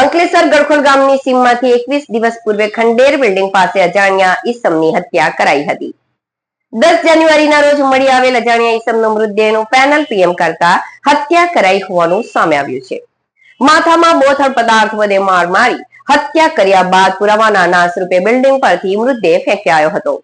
અંકલેશ્વર ગળખોલ ગામની સીમમાંથી એકવીસ દિવસ પૂર્વે ખંડેર બિલ્ડિંગ પાસે અજાણ્યા ઈસમની હત્યા કરાઈ હતી. દસ જાન્યુઆરીના રોજ મળી આવેલ અજાણ્યા ઈસમનો મૃતદેહનું પેનલ પીએમ કરતા હત્યા કરાઈ હોવાનું સામે આવ્યું છે. માથામાં બોથડ પદાર્થ વડે માર મારી હત્યા કર્યા બાદ પુરાવાના નાશ રૂપે બિલ્ડિંગ પરથી મૃતદેહ ફેંકાયો હતો.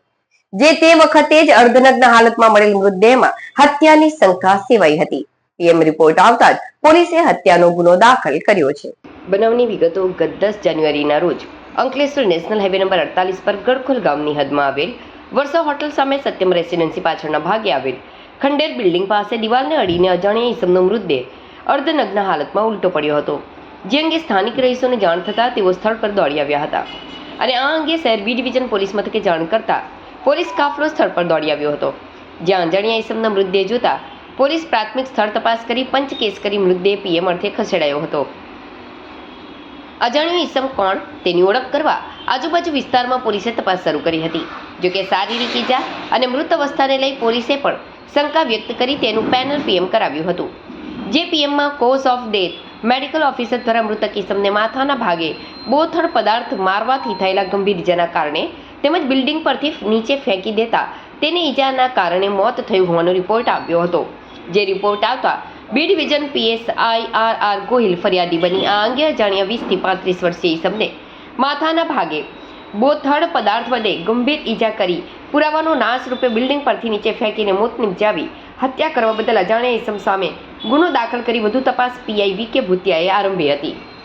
જે તે વખતે જ અર્ધનગ્ન હાલતમાં મળેલ મૃતદેહમાં હત્યાની શંકા સેવાઈ હતી. પીએમ રિપોર્ટ આવતા જ પોલીસે હત્યાનો ગુનો દાખલ કર્યો છે. બનાવની વિગતો ગત દસ જાન્યુઆરીના રોજ અંકલેશ્વર નેશનલ હાઈવે નંબર અડતાલીસ પર ગડખોલ ગામની હદમાં આવેલ વર્ષા હોટલ સામે સત્યમ રેસિડેન્સી પાછળના ભાગે આવેલ ખંડેર બિલ્ડિંગ પાસે દિવાલને અડીને અજાણ્યા ઈસમનો મૃતદેહ અર્ધનગ્ન હાલતમાં ઉલટો પડ્યો હતો. જે અંગે સ્થાનિક રહીશોને જાણ થતાં તેઓ સ્થળ પર દોડી આવ્યા હતા અને આ અંગે શહેર બી ડિવિઝન પોલીસ મથકે જાણ કરતા પોલીસ કાફલો સ્થળ પર દોડી આવ્યો હતો. જ્યાં અજાણ્યા ઈસમના મૃતદેહ જોતા પોલીસ પ્રાથમિક સ્થળ તપાસ કરી પંચ કેસ કરી મૃતદેહ પીએમ અર્થે ખસેડાયો હતો. અજાણ્યો ઈસમ કોણ તેની ઓળખ કરવા આજુબાજુ વિસ્તારમાં પોલીસે તપાસ શરૂ કરી હતી. જોકે શારીરિક ઈજા અને મૃત અવસ્થાને લઈ પોલીસે પણ શંકા વ્યક્ત કરી તેનું પેનલ પીએમ કરાવ્યું હતું. જે પીએમમાં cause of death medical officer દ્વારા મૃતક ઈસમને માથાના ભાગે બોથડ પદાર્થ મારવાથી થયેલા ગંભીર ઇજાના કારણે તેમજ બિલ્ડિંગ પરથી નીચે ફેંકી દેતા તેને ઈજાના કારણે મોત થયું હોવાનો રિપોર્ટ આવ્યો હતો. જે રિપોર્ટ આવતા B division PSI R R Gohil ફરિયાદી બની. આ અંગે અજાણ્યા વીસથી પાંત્રીસ વર્ષીય ઈસમને માથાના ભાગે બોથડ પદાર્થ વડે ગંભીર ઈજા કરી પુરાવાનો નાશ રૂપે બિલ્ડિંગ પરથી નીચે ફેંકીને મોત નિપજાવી હત્યા કરવા બદલ અજાણ્યા ઈસમ સામે ગુનો દાખલ કરી વધુ તપાસ પીઆઈ વી કે ભૂતિયાએ આરંભી હતી.